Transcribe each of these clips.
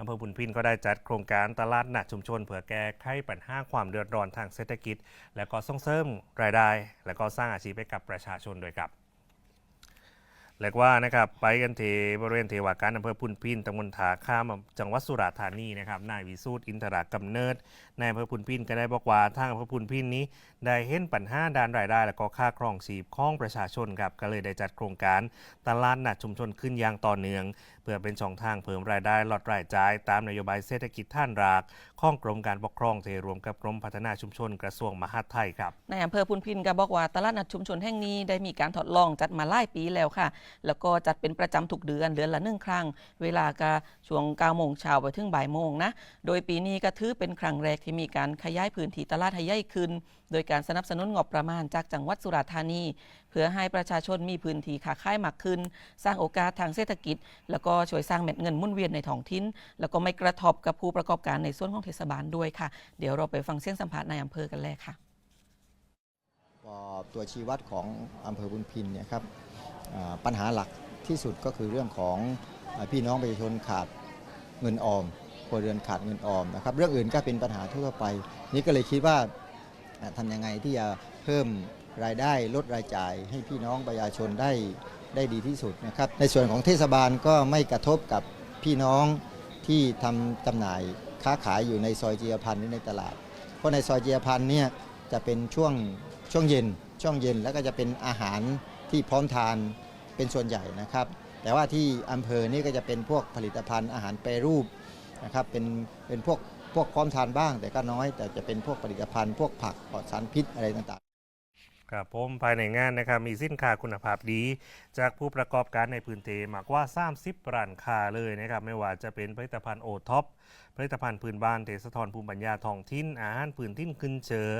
อำเภอบุญพินก็ได้จัดโครงการตลาดหนักชุมชน เพื่อแก้ไขปัญหาความเดือดร้อนทางเศรษฐกิจ และก็ส่งเสริมรายได้ และก็สร้างอาชีพให้กับประชาชนด้วยครับ เรียกว่านะครับไปกันที่บริเวณเทวาการอำเภอพุนพินตำบลถาข้ามจังหวัดสุราษฎร์ธานีนะครับนายวิสูตรอินทรากำเนิดนายอำเภอพุนพินก็ได้บอกว่าทางอำเภอพุนพินนี้ ได้เห็นปัญหาด้านรายได้ และก็ค่าครองชีพของประชาชนครับก็เลยได้จัดโครงการตลาดนัดชุมชนขึ้นอย่างต่อเนื่อง เพื่อเป็นช่องทางเพิ่มรายได้ลดรายจ่าย ตามนโยบายเศรษฐกิจท่านรากข้องกรมการปกครองเทรวมกับกรมพัฒนาชุมชนกระทรวงมหาดไทยครับในอำเภอพุนพินก็บอกว่าตลาดนัดชุมชนแห่งนี้ได้มีการทดลองจัดมาหลายปีแล้วค่ะแล้วก็จัดเป็นประจำทุกเดือนเดือนละหนึ่งครั้ง เวลาก็ช่วง9โมงเช้าไปถึงบ่ายโมงนะ โดยปีนี้ก็ถือเป็นครั้งแรกที่มีการขยายพื้นที่ตลาดให้ใหญ่ขึ้น โดยการสนับสนุนงบประมาณจากจังหวัดสุราษฎร์ธานี เพื่อให้ประชาชนมีพื้นที่ค้าขายมากขึ้น สร้างโอกาสทางเศรษฐกิจ แล้วก็ช่วยสร้างเม็ดเงินมุ่นเวียนในท้องถิ่น แล้วก็ไม่กระทบกับผู้ประกอบการในส่วนของเทศบาลด้วยค่ะ เดี๋ยวเราไปฟังเสียงสัมภาษณ์นายอำเภอกันเลยค่ะตัวชี้วัดของอำเภอบุญพินเนี่ยครับ ปัญหาหลักที่สุดก็คือเรื่องของพี่น้องประชาชนขาดเงินออมครัวเรือนขาดเงินออมนะครับเรื่องอื่นก็เป็นปัญหาทั่วไป นี่ก็เลยคิดว่าอ่าทำยังไงที่จะเพิ่มรายได้ลดรายจ่าย ให้พี่น้องประชาชนได้ได้ดีที่สุดนะครับ ในส่วนของเทศบาลก็ไม่กระทบกับพี่น้องที่ทำจำหน่ายค้าขายอยู่ในซอยเจียพันธ์หรือในตลาด เพราะในซอยเจียพันธ์เนี่ยจะเป็นช่วงช่วงเย็นช่วงเย็นแล้วก็จะเป็นอาหาร ที่พร้อมทานเป็นส่วนใหญ่นะครับ แต่ว่าที่อำเภอนี่ก็จะเป็นพวกผลิตภัณฑ์อาหารแปรรูปนะครับเป็นเป็นพวกพวกพร้อมทานบ้าง แต่ก็น้อย แต่จะเป็นพวกผลิตภัณฑ์ พวกผักปลอดสารพิษอะไรต่างๆครับผมภายในงานนะครับมีสินค้าคุณภาพดี จากผู้ประกอบการในพื้นที่มากว่า 30ร้านค้าเลยนะครับไม่ว่าจะเป็นผลิตภัณฑ์โอท็อป ลิตภัณฑ์พื้นบ้านเทสะทรภูมิปัญญาท้องถิ่นอาหารพื้นถิ่นขึ้นเชอ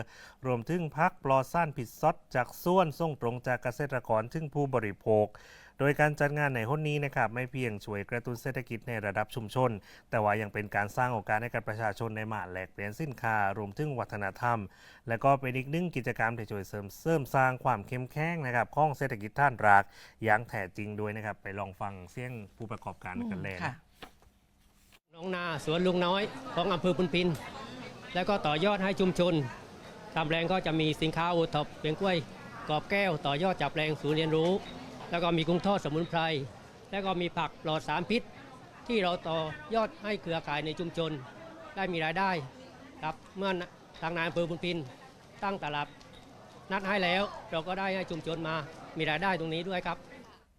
รวมถึงพักปลอดสารผิดซอดจากส่วนส่งตรงจากเกษตรกรถึงผู้บริโภคโดยการจัดงานในหนนี้นะครับไม่เพียงช่วยกระตุ้นเศรษฐกิจในระดับชุมชน แต่ว่ายังเป็นการสร้างโอกาสให้กับประชาชนในมาแหลกเปลี่ยนสินค้ารวมถึงวัฒนธรรม และก็เป็นอีกหนึ่งกิจกรรมที่ช่วยเสริมเสริมสร้างความเข้มแข็งนะครับของเศรษฐกิจท่านรากอย่างแท้จริงด้วยนะครับไปลองฟังเสียงผู้ประกอบการกันเลยค่ะนะ น้องนาสวนลุงน้อยของอำเภอพุนพิน แล้วก็ต่อยอดให้ชุมชนตามแปลงก็จะมีสินค้าโอท็อปเปียงกล้วยกรอบแก้ว ต่อยอดจากแปลงศูนย์เรียนรู้ แล้วก็มีกุ้งทอดสมุนไพร แล้วก็มีผักปลอดสารพิษ ที่เราต่อยอดให้เครือข่ายในชุมชน ได้มีรายได้ครับเมื่อทางนายอำเภอพุนพิน ตั้งตลาดนัดให้แล้ว เราก็ได้ให้ชุมชนมามีรายได้ตรงนี้ด้วยครับ